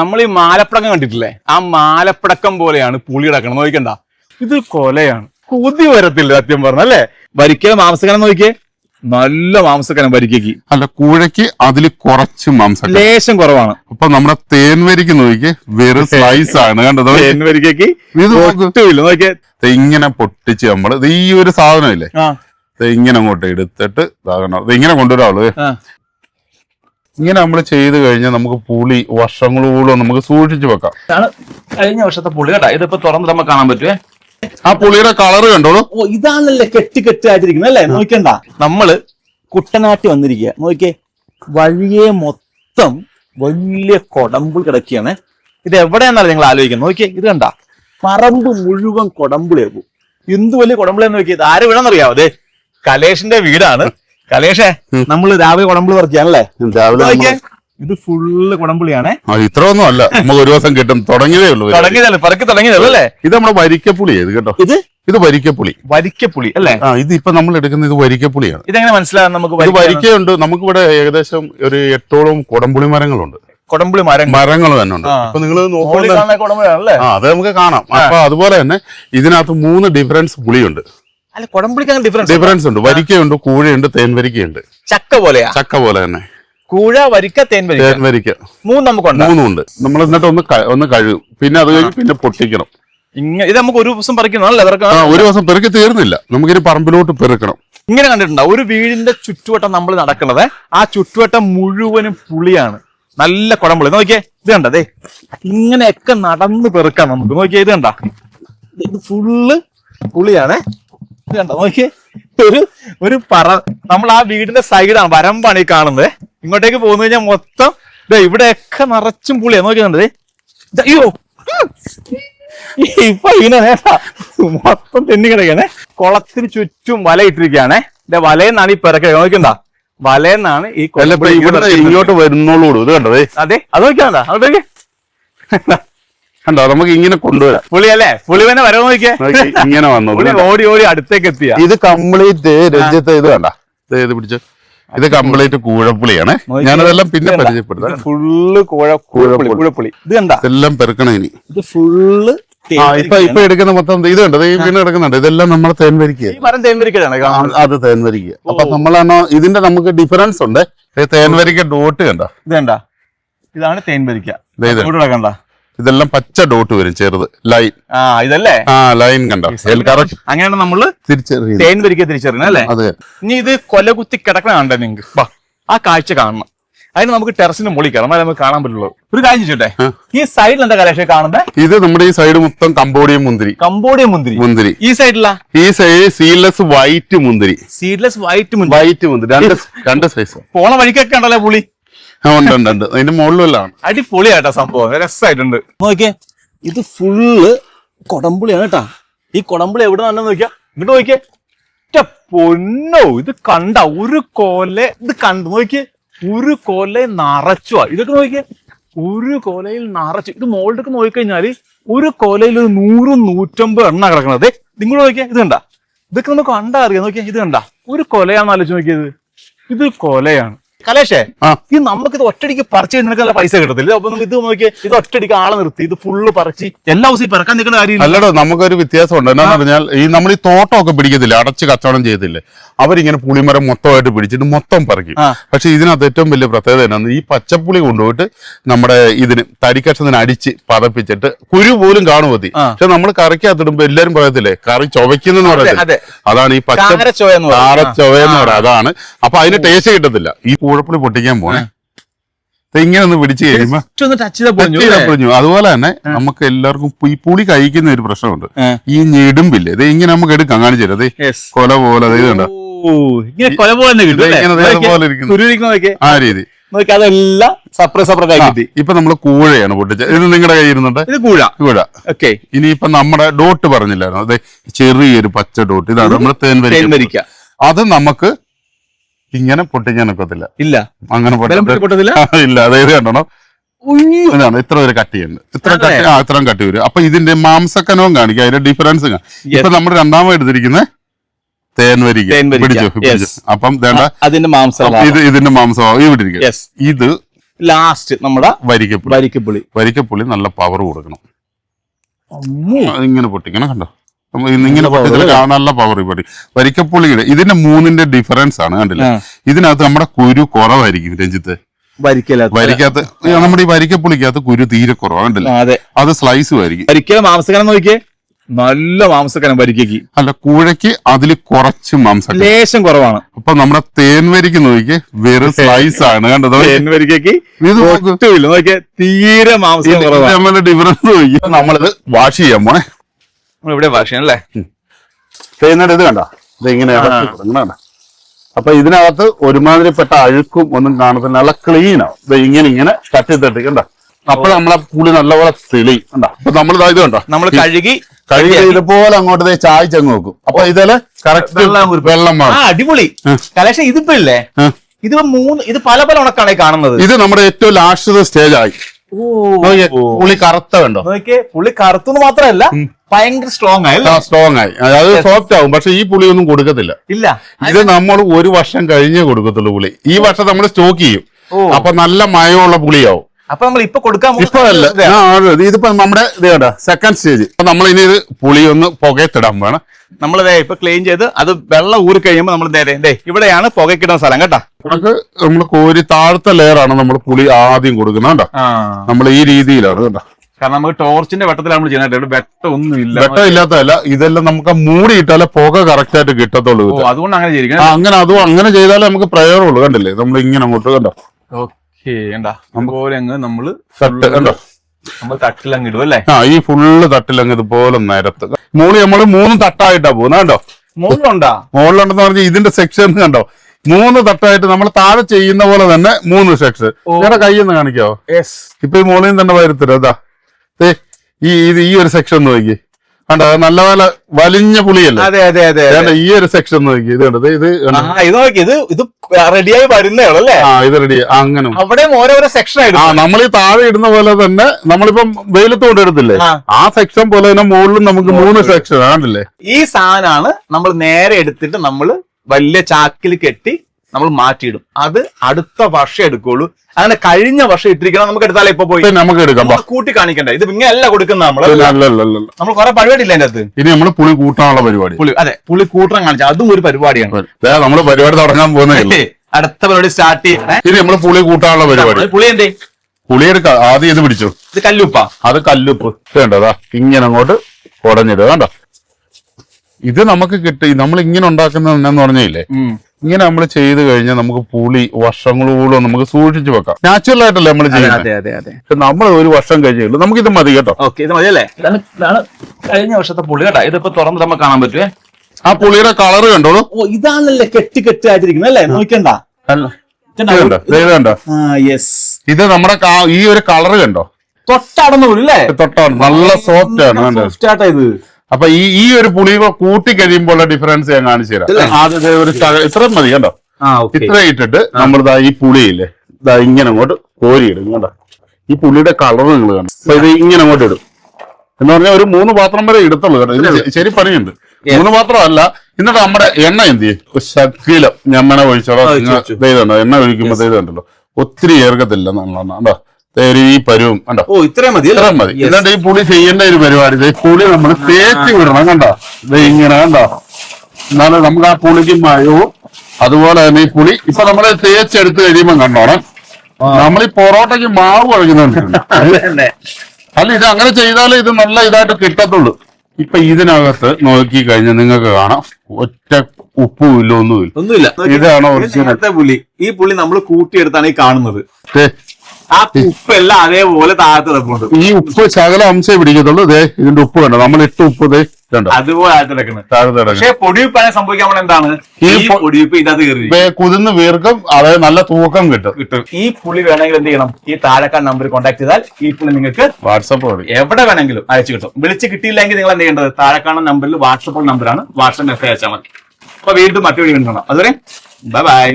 നമ്മൾ ഈ മാലപ്പടക്കം കണ്ടിട്ടില്ലേ? ആ മാലപ്പടക്കം പോലെയാണ് പുളി കിടക്കണം നോക്കണ്ട ഇത് കൊലയാണ്. കൊതി വരത്തില്ല സത്യം പറഞ്ഞല്ലേ വരിക്കല മാംസക്കനം നോക്കിയേ. നല്ല മാംസക്കനം വരിക്കയ്ക്ക്. അല്ല കൂഴയ്ക്ക് അതിൽ കുറച്ച് മാംസം ലേശം കുറവാണ്. അപ്പൊ നമ്മുടെ തേൻവരിക്ക് നോക്കിയേ വെറും സ്ലൈസ് ആണ് കണ്ടത്. തേൻ വരിക്കയ്ക്ക് ഇത് നോക്കിയേ. ഇങ്ങനെ പൊട്ടിച്ച് നമ്മൾ ഈ ഒരു സാധനം ഇല്ലേ ഇങ്ങനെ അങ്ങോട്ട് എടുത്തിട്ട് ഇതാകണം. ഇങ്ങനെ കൊണ്ടുവരാൾ. ഇങ്ങനെ നമ്മൾ ചെയ്ത് കഴിഞ്ഞാൽ നമുക്ക് പുളി വർഷങ്ങളോളം നമുക്ക് സൂക്ഷിച്ചു വെക്കാം. കഴിഞ്ഞ വർഷത്തെ പുളി കേട്ടാ. ഇതിപ്പോ തുറന്ന് നമുക്ക് കാണാൻ പറ്റുമേ ആ പുളിയുടെ കളർ കണ്ടോളൂ. ഓ ഇതാണല്ലേ കെട്ടി കെട്ടായിട്ടിരിക്കുന്നത് അല്ലേ? നോക്കണ്ട നമ്മൾ കുട്ടനാട്ടി വന്നിരിക്കുക നോക്കിയേ വഴിയെ മൊത്തം വലിയ കൊടമ്പുൾ കിടക്കുകയാണ്. ഇത് എവിടെയാണെന്നല്ല നിങ്ങൾ ആലോചിക്കുന്നത്? നോക്കിയേ ഇത് കണ്ട. പറമ്പ് മുഴുവൻ കൊടമ്പുളിയാകും എന്ത് വലിയ കൊടമ്പുളിയെന്ന് നോക്കിയത് ആര് വീടാന്നറിയാവോ അതെ കലേഷിന്റെ വീടാണ്. കലേഷേ നമ്മൾ രാവിലെ കുടമ്പിളി പറിക്കാണല്ലേ രാവിലെ ഇത് ഫുള്ള് കൊടമ്പുളിയാണേ ഇത്ര ഒന്നും അല്ല. നമുക്ക് ഒരു ദിവസം കിട്ടും. തുടങ്ങിയതേ ഉള്ളൂ തുടങ്ങിയതല്ലേ? പറക്കി തുടങ്ങിയതല്ലേ? അല്ലേ? ഇത് നമ്മുടെ വരിക്കപ്പുളി ഇത് കേട്ടോ? ഇത്? ഇത് വരിക്കപ്പുളി. വരിക്കപ്പുളി അല്ലേ? ആ ഇത് ഇപ്പൊ നമ്മൾ എടുക്കുന്ന ഇത് വരിക്കപ്പുളിയാണ്. ഇതെങ്ങനെ മനസ്സിലാകും നമുക്ക് വരിക്കയുണ്ട്. നമുക്ക് ഇവിടെ ഏകദേശം ഒരു എട്ടോളം കുടമ്പുളി മരങ്ങളുണ്ട്. കൊടമ്പുളി മരം മരങ്ങൾ തന്നെ ഉണ്ട്. അപ്പൊ നിങ്ങൾ നോക്കുമ്പോൾ അത് നമുക്ക് കാണാം. അപ്പൊ അതുപോലെ തന്നെ ഇതിനകത്ത് മൂന്ന് ഡിഫറൻസ് പുളിയുണ്ട്. അല്ല കൊടമ്പുളിക്ക് അങ്ങനെ ഡിഫറൻസ് ഡിഫറൻസ് ഉണ്ട്. വരിക്കയുണ്ട് കൂഴയുണ്ട് തേൻവരിക്കയുണ്ട്. ചക്ക പോലെയാ ചക്ക പോലെ തന്നെ. കൂഴ വരിക്ക തേൻ വരിക്ക തേൻവരിക്ക. മൂന്ന് നമുക്കുണ്ട്? മൂന്നുണ്ട് നമ്മൾ എന്നിട്ട് ഒന്ന് ഒന്ന് കഴുകും. പിന്നെ അത് കഴിഞ്ഞ് പിന്നെ പൊട്ടിക്കണം. ഇങ്ങനെ ഇത് നമുക്ക് ഒരു ദിവസം പറിക്കണമല്ലേ ഒരു ദിവസം പെറുക്കി തീർന്നില്ല. നമുക്കിനി പറമ്പിലോട്ട് പെറുക്കണം. ഇങ്ങനെ കണ്ടിട്ടുണ്ടോ? ഒരു വീടിന്റെ ചുറ്റുവട്ടം നമ്മൾ നടക്കുന്നത്. ആ ചുറ്റുവട്ടം മുഴുവനും പുളിയാണ്. നല്ല കുടംപുളി നോക്കിയേ ഇത് കണ്ട? ദേ ഇങ്ങനെയൊക്കെ നടന്ന് പെറുക്കാം നമുക്ക്. നോക്കിയേ ഇത് കണ്ട? ഇത് ഫുള്ള് പുളിയാണേ. കണ്ട? നോക്കിയേ. ഒരു ഒരു പറ നമ്മൾ ആ വീടിന്റെ സൈഡാണ് വരമ്പാണ് ഈ കാണുന്നത്. ഇങ്ങോട്ടേക്ക് പോകുന്ന കഴിഞ്ഞാൽ മൊത്തം ദേ ഇവിടെയൊക്കെ നിറച്ചും പുളിയാ. നോക്കിയുണ്ട് അയ്യോ. ഇപ്പൊ ഇങ്ങനെ നേട്ടാ. മൊത്തം തെന്നി കിടക്കണേ കുളത്തിന് ചുറ്റും വല ഇട്ടിരിക്കുകയാണേ. ഇതേ വലയെന്നാണ് ഈ പിറക്കെ. നോക്കണ്ട വലയെന്നാണ് ഈ ഇങ്ങോട്ട് ഇങ്ങോട്ട് വരുന്നോളൂ ഇത് കണ്ടത് അതെ അത് നോക്കിയാണ്ടാ അതോക്കെ കണ്ടോ? നമുക്ക് ഇങ്ങനെ കൊണ്ടുവരാം. പുളി അല്ലേ പുളി തന്നെ വരവ് നോക്കിയേ. നോക്കി, ഇങ്ങനെ വന്നു പുളി ഓടി ഓടി അടുത്തേക്ക് എത്തിയ. ഇത് കംപ്ലീറ്റ് രഞ്ജിത്ത് ഇത് കണ്ട? ഇത് പിടിച്ച്. ഇത് കംപ്ലീറ്റ് കൂഴപ്പുളിയാണ്. ഞാനതെല്ലാം പിന്നെ പരിചയപ്പെടുത്താം. ഫുള്ള് കൂഴപ്പുളി ഇത് കണ്ടാ? ഇതെല്ലാം പെറുക്കണം ഇനി. ഇത് ഫുള്ള് ആ ഇപ്പൊ ഇപ്പൊ എടുക്കുന്ന മൊത്തം ഇത് കണ്ടത് ഈ വീണ് കിടക്കുന്നുണ്ട് ഇതെല്ലാം നമ്മളെ തേൻവരിക്കുക മരം അത് തേൻവരിക്കുക അപ്പൊ നമ്മളാണോ ഇതിന്റെ നമുക്ക് ഡിഫറൻസ് ഉണ്ട്. തേൻവരിക്ക ഡോട്ട് കണ്ട? ഇത് കണ്ട? ഇതാണ് ഇത്. കണ്ട? ഇതെല്ലാം പച്ച ഡോട്ട് വരും ചെറുത്. ലൈൻ. ആ ഇതല്ലേ? ആ ലൈൻ കണ്ടോ? അങ്ങനെയാണ് നമ്മൾ തിരിച്ചറിയുന്നത് തേൻപരിക്ക തിരിച്ചറിയുന്നത് അല്ലേ? അതെ. ഇനി ഇത് കൊലകുത്തി കിടക്കണ കണ്ടേ നിങ്ങക്ക് വാ. ആ കാഴ്ച കാണണം. അതിന് നമുക്ക് ടെറസിന് മുകളിൽ കയറാം. എന്നാലേ നമുക്ക് കാണാൻ പറ്റുള്ളൂ. ഒരു കാര്യം ചോട്ടെ. ഈ സൈഡിൽ എന്താ കലേഷ കാണുന്നത് ഇത് നമ്മുടെ ഈ സൈഡ് മൊത്തം കമ്പോഡിയം മുന്തിരി. കമ്പോഡിയ മുന്തിരി. മുന്തിരി. ഈ സൈഡിലാ ഈ സൈഡ് സീഡ്ലെസ് വൈറ്റ് മുന്തിരി. സീഡ്ലെസ് വൈറ്റ് വൈറ്റ് മുന്തിരി. രണ്ട് രണ്ട് സൈസ് പോണ വഴിക്കൊക്കെ ഉണ്ടല്ലോ പുളി ഉണ്ട് ഉണ്ട് ഉണ്ട്. അതിന്റെ മുകളിലെല്ലാം അടിപൊളിയാട്ടോ സംഭവം. രസമായിട്ടുണ്ട് നോക്കിയേ ഇത് ഫുള്ള് കൊടമ്പുളിയാണ് കേട്ടാ. ഈ കൊടമ്പുളി എവിടെ നിന്നാണെന്ന് നോക്കിയാ? ഇങ്ങോട്ട് നോക്കിയേ. പൊന്നോ ഇത് കണ്ട ഒരു കോല ഇത് കണ്ടു നോക്കിയേ. ഒരു കോല നിറച്ചുവാ ഇതൊക്കെ നോക്കിയേ. ഒരു കോലയിൽ നിറച്ചു. ഇത് മുകളിലേക്ക് നോക്കിക്കഴിഞ്ഞാൽ ഒരു കോലയിൽ ഒരു നൂറും നൂറ്റമ്പത് എണ്ണ കിടക്കണത്. നിങ്ങൾ നോക്കിയാ ഇത് കണ്ട. ഇതൊക്കെ നമുക്ക് കണ്ടാ അറിയാം? നോക്കിയാ ഇത് കണ്ട. ഒരു കൊലയാണെന്ന് ആലോചിച്ച് നോക്കിയത് ഇത് കൊലയാണ്. കലേഷേ. ഈ നമുക്ക് ഇത് ഒറ്റടിക്ക് പറിച്ചു കഴിഞ്ഞാൽ പൈസ കിട്ടത്തില്ല. അപ്പൊ ഇത് നോക്കിയേ ഇത് ഒറ്റടിക്ക് ആളെ നിർത്തി ഇത് ഫുള്ള് പറിച്ച് എല്ലാ ദിവസവും പറക്കാൻ നിൽക്കുന്ന കാര്യം അല്ലടോ നമുക്കൊരു വ്യത്യാസം ഉണ്ട് എന്നാന്ന് പറഞ്ഞാൽ ഈ നമ്മൾ ഈ തോട്ടമൊക്കെ പിടിക്കത്തില്ല? അടച്ച് കച്ചവടം ചെയ്തില്ലേ അവരിങ്ങനെ പുളിമരം മൊത്തമായിട്ട് പിടിച്ചിട്ട് മൊത്തം പറിക്കും. പക്ഷെ ഇതിനകത്ത് ഏറ്റവും വലിയ പ്രത്യേകത എന്നാന്ന് ഈ പച്ചപ്പുളി കൊണ്ടുപോയിട്ട് നമ്മുടെ ഇതിന് തടിക്കഷ്ണത്തിന് അടിച്ച് പതപ്പിച്ചിട്ട് കുരു പോലും കാണുമതി. പക്ഷെ നമ്മൾ കറിക്കകത്തിടുമ്പോ എല്ലാരും പറയത്തില്ലേ കറി ചൊവയ്ക്കുന്നെന്ന് പറയത്തില്ല? അതാണ് ഈ പച്ച എന്ന്. കാരച്ചൊവയെന്ന് പറയാം. അതാണ്. അപ്പൊ അതിന് ടേസ്റ്റ് കിട്ടത്തില്ല. ഈ കൂഴപ്പുളി പൊട്ടിക്കാൻ പോണേ. ഇങ്ങനെ ഒന്ന് പിടിച്ചു കഴിയുമ്പോ അതുപോലെ തന്നെ നമുക്ക് എല്ലാവർക്കും ഈ പുളി കഴിക്കുന്ന ഒരു പ്രശ്നമുണ്ട്. ഈ ഞെടുമ്പില്ലേ? ഇത് ഇങ്ങനെ നമുക്ക് എടുക്കാം. കാണിച്ചു ദേ കൊല പോലെ ദേ ഇത് കണ്ടോ ഇങ്ങനെ കൊല പോലെ തന്നെ കിട്ടും ഇങ്ങനെ ദേ നോക്കിയേ. പോലെ ഇരിക്കുന്നു. കുരുവിരിക്കുന്ന നോക്കിയേ. ആ രീതി. അതെല്ലാം സെപ്പറേറ്റ് സെപ്പറേറ്റ് ഇപ്പൊ നമ്മൾ കൂഴയാണ് പൊട്ടിച്ചത്. ഇത് നിങ്ങളുടെ കയ്യിൽ ഇരുന്നുണ്ട് ഇത് കൂഴ. കൂഴ. ഓക്കെ ഇനിയിപ്പൊ നമ്മുടെ ഡോട്ട് പറഞ്ഞില്ലായിരുന്നു? അതെ ചെറിയൊരു പച്ച ഡോട്ട്. ഇതാണ് നമ്മുടെ തേൻ തേൻവരിക്ക അത് നമുക്ക് ഇങ്ങനെ പൊട്ടിക്കാൻ ഒക്കത്തില്ല ഇല്ല. അങ്ങനെ പൊട്ടത്തില്ല? ഇല്ല. അതായത് കണ്ടോ. ഇതാണ്. ഇത്ര ഒരു കട്ടിയുണ്ട്. ഇത്ര കട്ടി ആ ഇത്രയും കട്ടി വരും. അപ്പൊ ഇതിന്റെ മാംസക്കനവും കാണിക്കുക അതിന്റെ ഡിഫറൻസ് ഇപ്പൊ നമ്മൾ രണ്ടാമത് എടുത്തിരിക്കുന്നത് തേൻവരിക. പിടിച്ചു? പിടിച്ചു? അപ്പം വേണ്ട. അതിന്റെ മാംസം ഇത് ഇതിന്റെ മാംസമാവും ഇവിടെ ഇത് ലാസ്റ്റ് നമ്മുടെ വരിക്കപ്പുളി. വരിക്കപ്പുളി. വരിക്കപ്പുളി നല്ല പവർ കൊടുക്കണം. ഇങ്ങനെ പൊട്ടിക്കണം. കണ്ടോ? നമ്മ ഇന്ന് ഇങ്ങനെ പൊട്ടിച്ചാൽ ആ നല്ല പവർ പൊട്ടി വരിക്കപ്പുള്ളിയുടെ ഇതിന്റെ മൂന്നിന്റെ ഡിഫറൻസ് ആണ് കണ്ടില്ലേ. ഇതിനകത്ത് നമ്മുടെ കുരു കുറവായിരിക്കും രഞ്ജിത്ത്. വരിക്കാത്ത നമ്മുടെ ഈ വരിക്കപ്പുള്ളിക്കകത്ത് കുരു തീരെ കുറവാണ് കണ്ടില്ലേ? അതെ. സ്ലൈസും ആയിരിക്കും വരിക്കല മാംസക്കനം നോക്കിയേ നല്ല മാംസക്കനം വരിക്കയ്ക്ക്. അല്ല കൂഴയ്ക്ക് അതിൽ കുറച്ച് മാംസം ലേശം കുറവാണ്. അപ്പൊ നമ്മുടെ തേൻവരിക്ക് നോക്കി വെറും സ്ലൈസ് ആണ് കണ്ടത് തേൻവരിക്കയ്ക്ക് ഇത് നോക്കിയേ തീരെ മാംസം ഡിഫറൻസ് നോക്കി നമ്മളിത് വാഷ് ചെയ്യാൻ പോണേ. ഇവിടെ ഭാഷയല്ലേ ചെയ്യുന്നത് ഇത് കണ്ട? ഇത് ഇങ്ങനെ കണ്ടോ? അപ്പൊ ഇതിനകത്ത് ഒരുമാതിരിപ്പെട്ട അഴുക്കും ഒന്നും കാണത്തില്ല. നല്ല ക്ലീൻ ആവും. ഇത് ഇങ്ങനെ ഇങ്ങനെ തട്ടി തട്ടി കണ്ട? അപ്പൊ നമ്മളെ പുളി നല്ലപോലെ തെളി കണ്ട? അപ്പൊ നമ്മൾ ഇത് കണ്ടോ? നമ്മൾ കഴുകി കഴുകി ഇതുപോലെ അങ്ങോട്ട് ചായച്ച് അങ്ങ് വെക്കും. അപ്പൊ ഇതിൽ കറക്റ്റ് വെള്ളം അടിപൊളി. കലേശ ഇതിപ്പോ ഇല്ലേ? ഇത് മൂന്ന് ഇത് പല പല ഉണക്കാണ് കാണുന്നത്. ഇത് നമ്മുടെ ഏറ്റവും ലാസ്റ്റ് സ്റ്റേജ് ആയി. പുളി കറുത്ത കണ്ടോ? നോക്കിയേ പുള്ളി കറുത്തുന്ന് മാത്രമല്ല ഭയങ്കര സ്ട്രോങ് ആയി സ്ട്രോങ് ആയി. അതായത് സോഫ്റ്റ് ആവും. പക്ഷെ ഈ പുളി ഒന്നും കൊടുക്കത്തില്ല. ഇല്ല. ഇത് നമ്മൾ ഒരു വർഷം കഴിഞ്ഞേ കൊടുക്കത്തുള്ളൂ പുളി. ഈ വർഷം നമ്മൾ സ്റ്റോക്ക് ചെയ്യും. അപ്പൊ നല്ല മയമുള്ള പുളിയാവും. അപ്പൊ നമ്മൾ ഇപ്പൊ കൊടുക്കാൻ പോകുന്നത് ഇപ്പൊ അല്ല. ഇതാ. ആ, അത് ഇതിപ്പോ നമ്മുടെ ഇത് സെക്കൻഡ് സ്റ്റേജ് അപ്പൊ നമ്മൾ ഇനി ഇത് പുളി ഒന്ന് പുകയത്തിടാൻ വേണം നമ്മൾ ഇപ്പൊ ക്ലീൻ ചെയ്ത് അത് വെള്ളം ഊരി കഴിയുമ്പോൾ നമ്മൾ നേരെ ഇവിടെയാണ് പുകയ്ക്കിടുന്ന സ്ഥലം കേട്ടോ. നമുക്ക് നമ്മൾ കോരി താഴത്തെ ലെയറാണ് ആണ് നമ്മൾ പുളി ആദ്യം കൊടുക്കുന്നത് കേട്ടോ നമ്മൾ ഈ രീതിയിലാണ് കേട്ടോ കാരണം നമുക്ക് ടോർച്ചിന്റെ വെട്ടത്തിലാണ് നമ്മൾ ചെയ്യുന്നത്. ഇവിടെ വെട്ടം ഒന്നും ഇല്ല വെട്ടം ഇല്ലാത്തതല്ല ഇതെല്ലാം നമുക്ക് മൂടി ഇട്ടാലേ പുക കറക്റ്റ് ആയിട്ട് കിട്ടത്തുള്ളൂ. അതുകൊണ്ട് അങ്ങനെ ചെയ്തിരിക്കണം. അങ്ങനെ അതും അങ്ങനെ ചെയ്താലേ നമുക്ക് പ്രയോജനമുള്ളൂ. കണ്ടില്ലേ? നമ്മൾ ഇങ്ങനെ അങ്ങോട്ട് കണ്ടോ? ഓക്കെ കണ്ടാ? അതുപോലെ അങ്ങ് നമ്മൾ തട്ട് കണ്ടോ? നമ്മൾ തട്ടിലങ്ങ് ഇടും അല്ലേ? ആ ഈ ഫുള്ള് തട്ടിലങ്ങ് ഇതുപോലെ നിരത്ത്. മൂളി നമ്മൾ മൂന്ന് തട്ടായിട്ടാ പോകുന്നത്. കണ്ടോ? മുകളിലുണ്ടാ മുകളിലുണ്ടെന്ന് പറഞ്ഞാൽ ഇതിന്റെ സെക്ഷൻ കണ്ടോ? മൂന്ന് തട്ടായിട്ട് നമ്മൾ താഴെ ചെയ്യുന്ന പോലെ തന്നെ മൂന്ന് സെക്ഷൻ കയ്യിൽ നിന്ന് കാണിക്കാവോ ഇപ്പൊ ഈ മോളിന്ന് തന്നെ വരുത്തരുതാ ഈ ഇത് ഈ ഒരു സെക്ഷൻ നോക്കി. കണ്ടോ? നല്ല നല്ല വലിഞ്ഞ പുളിയല്ലേ? അതെ അതെ അതെ. ഈ ഒരു സെക്ഷൻ നോക്കി. ഇത് കണ്ടത് ഇത് ഇത് നോക്കി. ഇത് ഇത് റെഡിയായി വരുന്നേ ആ ഇത് റെഡി അങ്ങനെ. അവിടെ ഓരോരോ സെക്ഷൻ ആ നമ്മൾ ഈ താഴെ ഇടുന്ന പോലെ തന്നെ നമ്മളിപ്പം വെയിലത്ത് കൊണ്ടെടുത്തില്ലേ ആ. ആ സെക്ഷൻ പോലെ തന്നെ മുകളിലും നമുക്ക് മൂന്ന് സെക്ഷൻ ആണല്ലേ ഈ സാധനമാണ് നമ്മൾ നേരെ എടുത്തിട്ട് നമ്മൾ വലിയ ചാക്കിൽ കെട്ടി നമ്മൾ മാറ്റിയിടും. അത് അടുത്ത വർഷം എടുക്കുള്ളൂ. അങ്ങനെ കഴിഞ്ഞ വർഷം ഇട്ടിരിക്കണം നമുക്ക് എടുത്താലേ ഇപ്പൊ പോയി. നമുക്ക് എടുക്കാം. കൂട്ടി കാണിക്കണ്ട? ഇത് ഇങ്ങനെ അല്ല കൊടുക്കുന്ന നമ്മൾ നമ്മൾ കുറെ പരിപാടി ഇല്ല അതിന്റെ അകത്ത്? ഇനി നമ്മൾ പുളി കൂട്ടാനുള്ള പരിപാടി. പുളി അതെ പുളി കൂട്ടണം കാണിച്ച. അതും ഒരു പരിപാടിയാണ്. നമ്മൾ പരിപാടി തുടങ്ങാൻ പോകുന്നേ അടുത്ത പരിപാടി സ്റ്റാർട്ട് ചെയ്യണേ ഇനി നമ്മൾ പുളി കൂട്ടാനുള്ള പരിപാടി. പുളി എന്തേ? പുളി എടുക്ക ആദ്യം ഇത് പിടിച്ചു? ഇത് കല്ലുപ്പ. അത് കല്ലുപ്പ്. വേണ്ടതാ ഇങ്ങനെ അങ്ങോട്ട് കുടഞ്ഞിട്ട് വേണ്ട ഇത് നമുക്ക് കിട്ടി. നമ്മൾ ഇങ്ങനെ ഉണ്ടാക്കുന്നത് പറഞ്ഞില്ലേ? ഇങ്ങനെ നമ്മൾ ചെയ്ത് കഴിഞ്ഞാൽ നമുക്ക് പുളി വർഷങ്ങളോളം നമുക്ക് സൂക്ഷിച്ചു വെക്കാം. നാച്ചുറൽ ആയിട്ടല്ലേ നമ്മൾ ചെയ്യുന്നത് അതെ അതെ അതെ. പക്ഷെ നമ്മൾ ഒരു വർഷം കഴിഞ്ഞു നമുക്ക് ഇത് മതി കേട്ടോ. ഓക്കെ ഇത് മതി അല്ലേ ഇതാണ് കഴിഞ്ഞ വർഷത്തെ പുളി കേട്ടോ. ഇതിപ്പോ തുറന്ന് നമുക്ക് കാണാൻ പറ്റുമേ ആ പുളിയുടെ കളർ കണ്ടോളൂ. ഓ ഇതാണല്ലേ കെട്ടി കെട്ടി ആയിട്ടിരിക്കുന്നത് അല്ലേ. നോക്കണ്ട ഇത് കണ്ടോ ദേ കണ്ടോ? ആ യെസ് ഇത് നമ്മുടെ ഈ ഒരു കളർ കണ്ടോ? തൊട്ടടന്നു അല്ലേ? തൊട്ടാണ് നല്ല സോഫ്റ്റ് ആണ് സോഫ്റ്റ് സ്റ്റാർട്ട് ഇത്. അപ്പൊ ഈ ഈ ഒരു പുളി കൂടെ കൂട്ടി കഴിയുമ്പോൾ ഡിഫറൻസ് ഞാൻ കാണിച്ചു തരാം. ആദ്യത്തെ ഒരു ഇത്ര മതി കണ്ടോ? ഇത്ര ഇട്ടിട്ട് നമ്മൾ ദാ ഈ പുളിയില്ലേ ഇതാ ഇങ്ങനെ അങ്ങോട്ട് കോരിയിടും കണ്ടോ? ഈ പുളിയുടെ കളർ നിങ്ങൾ കണ്ടോ അപ്പൊ ഇത് ഇങ്ങനെ അങ്ങോട്ട് ഇടും. എന്ന് പറഞ്ഞാൽ ഒരു മൂന്ന് പാത്രം വരെ ഇടത്തുള്ളൂ കേട്ടോ. ഇതിന് ശരി പണിയുണ്ട്. മൂന്ന് പാത്രമല്ല എന്നിട്ട് നമ്മുടെ എണ്ണ എന്ത് ചെയ്യും? ശക്കിലം ഒഴിച്ചോളാം. ഒഴിച്ചോളോ ഒഴിച്ച് എണ്ണ ഒഴിക്കുമ്പോ ഇത് കണ്ടല്ലോ ഒത്തിരി ഏർക്കത്തില്ല എന്നുള്ളതാണ് ഒരു ഈ പരുവും കണ്ടോ? ഓ ഇത്രയും മതി അല്ലേ? ഇത്രയും മതി. Yes. എന്നിട്ട് ഈ പുളി ചെയ്യേണ്ട ഒരു പരിപാടി പുളി നമ്മൾ തേച്ച് വിടണം കണ്ടോ? ഇത് ഇങ്ങനെ കണ്ടോ? എന്നാലും നമുക്ക് ആ പുളിക്ക് മയവും അതുപോലെ തന്നെ ഈ പുളി ഇപ്പൊ നമ്മൾ തേച്ചെടുത്ത് കഴിയുമ്പോൾ കണ്ടോണം? നമ്മൾ ഈ പൊറോട്ടയ്ക്ക് മാവ് കുഴക്കുന്നുണ്ട് അല്ല ഇത് അങ്ങനെ ചെയ്താലേ ഇത് നല്ല ഇതായിട്ട് കിട്ടത്തുള്ളൂ. ഇപ്പൊ ഇതിനകത്ത് നോക്കി കഴിഞ്ഞാൽ നിങ്ങൾക്ക് കാണാം. ഒറ്റ ഉപ്പും ഇല്ല ഒന്നുമില്ല. ഒന്നുമില്ല. ഇതാണ് ഒറിജിനൽ പുളി. ഈ പുളി നമ്മൾ കൂട്ടിയെടുത്താണ് ഈ കാണുന്നത്. ദേ, ഉപ്പ് എല്ലാം അതേപോലെ താഴത്ത് കിടപ്പുണ്ട്. ഈ ഉപ്പ് ശകല അംശേ പിടിക്കത്തുള്ളൂ. ദേ ഇതിന്റെ ഉപ്പ് കണ്ടോ? നമ്മൾ ഇട്ട് ഉപ്പ് ദേ കണ്ടോ? അതുപോലെ കിടക്കുന്നത് താഴത്തെ. പക്ഷെ പൊടിയുപ്പാനെ സംഭവിക്കാൻ പോണ എന്താണ്? ഈ ഈ പൊ- പൊടിയുപ്പ് ഇതിനകത്ത് കയറി വേ- കുതിർന്ന് വീർക്കും അതായത് നല്ല തൂക്കം കിട്ടും. കിട്ടും. ഈ പുളി വേണമെങ്കിൽ എന്ത് ചെയ്യണം? ഈ താഴെക്കാൻ നമ്പർ കോൺടാക്ട് ചെയ്താൽ ഈ പുളി നിങ്ങൾക്ക് വാട്സപ്പ് വഴി. എവിടെ വേണമെങ്കിലും അയച്ചു കിട്ടും. വിളിച്ച് കിട്ടിയില്ലെങ്കിൽ നിങ്ങൾ എന്ത് ചെയ്യേണ്ടത്? താഴെ കാണുന്ന നമ്പറിൽ വാട്സപ്പ് നമ്പറാണ് വാട്സപ്പ് മെസ്സേജ് അയച്ചാൽ മതി. അപ്പൊ വീണ്ടും മറ്റൊരു വീണ്ടും അതുവരെ ബൈ ബൈ